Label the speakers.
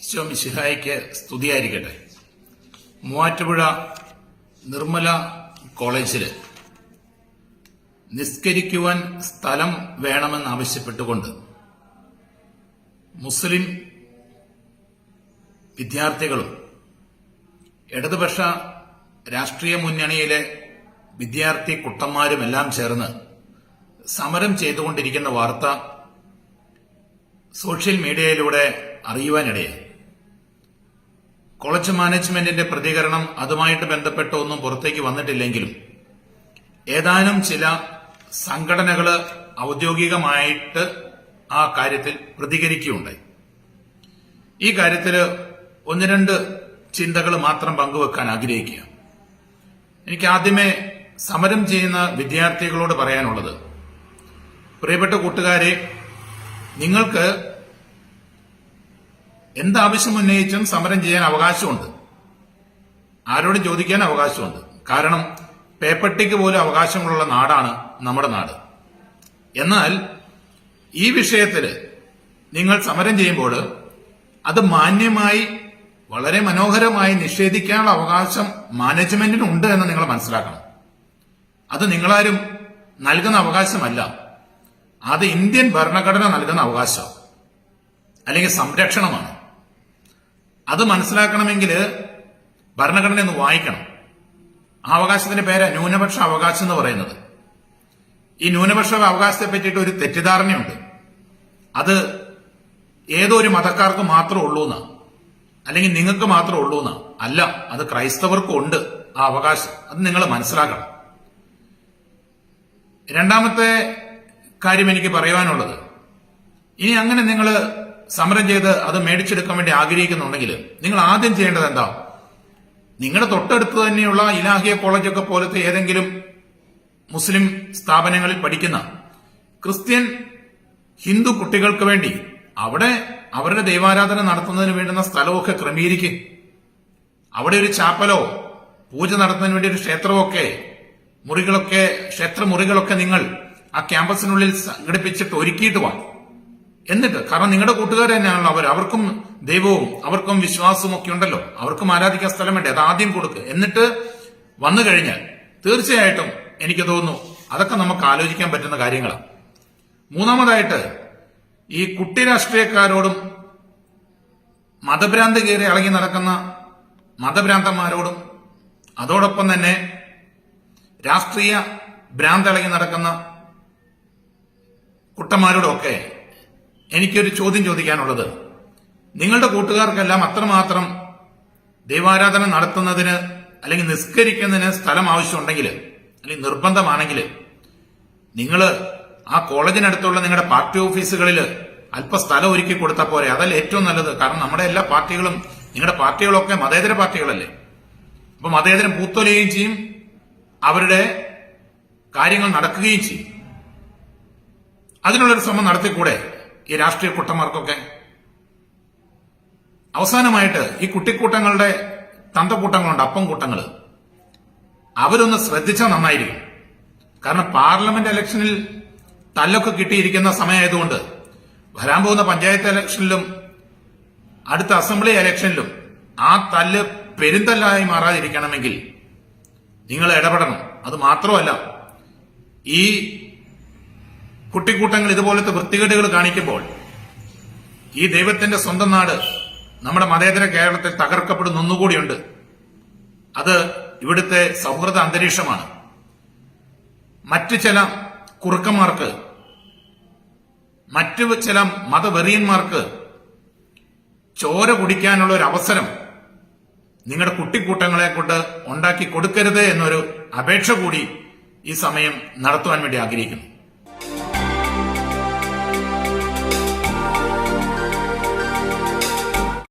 Speaker 1: ഈശോ മിശിഹായിക്ക് സ്തുതിയായിരിക്കട്ടെ. മൂവാറ്റുപുഴ നിർമ്മല കോളേജിൽ നിസ്കരിക്കുവാൻ സ്ഥലം വേണമെന്നാവശ്യപ്പെട്ടുകൊണ്ട് മുസ്ലിം വിദ്യാർത്ഥികളും ഇടതുപക്ഷ രാഷ്ട്രീയ മുന്നണിയിലെ വിദ്യാർത്ഥി കുട്ടന്മാരുമെല്ലാം ചേർന്ന് സമരം ചെയ്തുകൊണ്ടിരിക്കുന്ന വാർത്ത സോഷ്യൽ മീഡിയയിലൂടെ അറിയുവാനിടയായി. കോളേജ് മാനേജ്മെന്റിന്റെ പ്രതികരണം അതുമായിട്ട് ബന്ധപ്പെട്ട ഒന്നും പുറത്തേക്ക് വന്നിട്ടില്ലെങ്കിലും ഏതാനും ചില സംഘടനകൾ ഔദ്യോഗികമായിട്ട് ആ കാര്യത്തിൽ പ്രതികരിക്കുകയുണ്ടായി. ഈ കാര്യത്തിൽ ഒന്ന് രണ്ട് ചിന്തകൾ മാത്രം പങ്കുവെക്കാൻ ആഗ്രഹിക്കുക. എനിക്ക് ആദ്യമേ സമരം ചെയ്യുന്ന വിദ്യാർത്ഥികളോട് പറയാനുള്ളത് പ്രിയപ്പെട്ട കൂട്ടുകാരെ നിങ്ങൾക്ക് എന്താവശ്യം ഉന്നയിച്ചും സമരം ചെയ്യാൻ അവകാശമുണ്ട്. ആരോട് ചോദിക്കാൻ അവകാശമുണ്ട്. കാരണം പേപ്പട്ടിക്ക് പോലും അവകാശങ്ങളുള്ള നാടാണ് നമ്മുടെ നാട്. എന്നാൽ ഈ വിഷയത്തിൽ നിങ്ങൾ സമരം ചെയ്യുമ്പോൾ അത് മാന്യമായി വളരെ മനോഹരമായി നിഷേധിക്കാനുള്ള അവകാശം മാനേജ്മെന്റിനുണ്ട് എന്ന് നിങ്ങൾ മനസ്സിലാക്കണം. അത് നിങ്ങളാരും നൽകുന്ന അവകാശമല്ല. അത് ഇന്ത്യൻ ഭരണഘടന നൽകുന്ന അവകാശം. അല്ലെങ്കിൽ സംരക്ഷണമാണ്. അത് മനസ്സിലാക്കണമെങ്കിൽ ഭരണഘടന ഒന്ന് വായിക്കണം. ആ അവകാശത്തിന്റെ പേരാ ന്യൂനപക്ഷ അവകാശം എന്ന് പറയുന്നത്. ഈ ന്യൂനപക്ഷ അവകാശത്തെ പറ്റിയിട്ട് ഒരു തെറ്റിദ്ധാരണയുണ്ട്. അത് ഏതോ ഒരു മതക്കാർക്ക് മാത്രമേ ഉള്ളൂ എന്നാ. അല്ലെങ്കിൽ നിങ്ങൾക്ക് മാത്രമേ ഉള്ളൂ എന്നാ. അല്ല അത് ക്രൈസ്തവർക്കും ഉണ്ട് ആ അവകാശം. അത് നിങ്ങൾ മനസ്സിലാക്കണം. രണ്ടാമത്തെ കാര്യം എനിക്ക് പറയുവാനുള്ളത്. ഇനി അങ്ങനെ നിങ്ങൾ സമരം ചെയ്ത് അത് മേടിച്ചെടുക്കാൻ വേണ്ടി ആഗ്രഹിക്കുന്നുണ്ടെങ്കിൽ നിങ്ങൾ ആദ്യം ചെയ്യേണ്ടത് എന്താ? നിങ്ങളുടെ തൊട്ടടുത്ത് തന്നെയുള്ള ഇലാഹിയ കോളേജൊക്കെ പോലത്തെ ഏതെങ്കിലും മുസ്ലിം സ്ഥാപനങ്ങളിൽ പഠിക്കുന്ന ക്രിസ്ത്യൻ ഹിന്ദു കുട്ടികൾക്ക് വേണ്ടി അവിടെ അവരുടെ ദൈവാരാധന നടത്തുന്നതിന് വേണ്ടുന്ന സ്ഥലമൊക്കെ ക്രമീകരിക്കും. അവിടെ ഒരു ചാപ്പലോ പൂജ നടത്തുന്നതിന് വേണ്ടി ഒരു ക്ഷേത്രമൊക്കെ മുറികളൊക്കെ ക്ഷേത്ര മുറികളൊക്കെ നിങ്ങൾ ആ ക്യാമ്പസിനുള്ളിൽ സംഘടിപ്പിച്ചിട്ട് ഒരുക്കിയിട്ട് വാ. എന്നിട്ട് കാരണം നിങ്ങളുടെ കൂട്ടുകാർ തന്നെയാണല്ലോ അവർ അവർക്കും ദൈവവും അവർക്കും വിശ്വാസവും ഒക്കെ ഉണ്ടല്ലോ. അവർക്കും ആരാധിക്കാൻ സ്ഥലം വേണ്ടേ? അത് ആദ്യം കൊടുക്കുക എന്നിട്ട് വന്നു കഴിഞ്ഞാൽ തീർച്ചയായിട്ടും എനിക്ക് തോന്നുന്നു അതൊക്കെ നമുക്ക് ആലോചിക്കാൻ പറ്റുന്ന കാര്യങ്ങളാണ് മൂന്നാമതായിട്ട് ഈ കുട്ടി രാഷ്ട്രീയക്കാരോടും മതഭ്രാന്ത് കയറി ഇളകി നടക്കുന്ന മതഭ്രാന്തന്മാരോടും അതോടൊപ്പം തന്നെ രാഷ്ട്രീയ ഭ്രാന്ത് ഇളകി നടക്കുന്ന കുട്ടന്മാരോടൊക്കെ എനിക്കൊരു ചോദ്യം ചോദിക്കാനുള്ളത്. നിങ്ങളുടെ കൂട്ടുകാർക്കെല്ലാം അത്രമാത്രം ദൈവാരാധന നടത്തുന്നതിന് അല്ലെങ്കിൽ നിസ്കരിക്കുന്നതിന് സ്ഥലം ആവശ്യമുണ്ടെങ്കിൽ അല്ലെങ്കിൽ നിർബന്ധമാണെങ്കിൽ നിങ്ങൾ ആ കോളേജിനടുത്തുള്ള നിങ്ങളുടെ പാർട്ടി ഓഫീസുകളിൽ അല്പ സ്ഥലം ഒരുക്കി കൊടുത്താൽ പോരെ. അതല്ല ഏറ്റവും നല്ലത്. കാരണം നമ്മുടെ എല്ലാ പാർട്ടികളും നിങ്ങളുടെ പാർട്ടികളൊക്കെ മതേതര പാർട്ടികളല്ലേ. അപ്പൊ മതേതരം പൂത്തൊലിയുകയും ചെയ്യും. അവരുടെ കാര്യങ്ങൾ നടക്കുകയും ചെയ്യും. അതിനുള്ളൊരു ശ്രമം നടത്തിക്കൂടെ? ഈ രാഷ്ട്രീയ കുട്ടന്മാർക്കൊക്കെ. അവസാനമായിട്ട് ഈ കുട്ടിക്കൂട്ടങ്ങളുടെ തന്തക്കൂട്ടങ്ങളുണ്ട് അപ്പം കൂട്ടങ്ങൾ അവരൊന്ന് ശ്രദ്ധിച്ചാൽ നന്നായിരിക്കും. കാരണം പാർലമെന്റ് ഇലക്ഷനിൽ തല്ലൊക്കെ കിട്ടിയിരിക്കുന്ന സമയമായതുകൊണ്ട് വരാൻ പോകുന്ന പഞ്ചായത്ത് ഇലക്ഷനിലും അടുത്ത അസംബ്ലി ഇലക്ഷനിലും ആ തല്ല് പെരുന്തല്ലായി മാറാതിരിക്കണമെങ്കിൽ നിങ്ങൾ ഇടപെടണം. അത് മാത്രമല്ല ഈ കുട്ടിക്കൂട്ടങ്ങൾ ഇതുപോലത്തെ വൃത്തികേടുകൾ കാണിക്കുമ്പോൾ ഈ ദൈവത്തിന്റെ സ്വന്തം നാട് നമ്മുടെ മതേതര കേരളത്തിൽ തകർക്കപ്പെടുന്ന ഒന്നുകൂടിയുണ്ട് അത് ഇവിടുത്തെ സൗഹൃദ അന്തരീക്ഷമാണ്. മറ്റു ചില കുറുക്കന്മാർക്ക് മറ്റു ചില മതവെറിയന്മാർക്ക് ചോര കുടിക്കാനുള്ള ഒരു അവസരം നിങ്ങളുടെ കുട്ടിക്കൂട്ടങ്ങളെ കൊണ്ട് ഉണ്ടാക്കി കൊടുക്കരുത് എന്നൊരു അപേക്ഷ കൂടി ഈ സമയം നടത്തുവാൻ വേണ്ടി ആഗ്രഹിക്കുന്നു.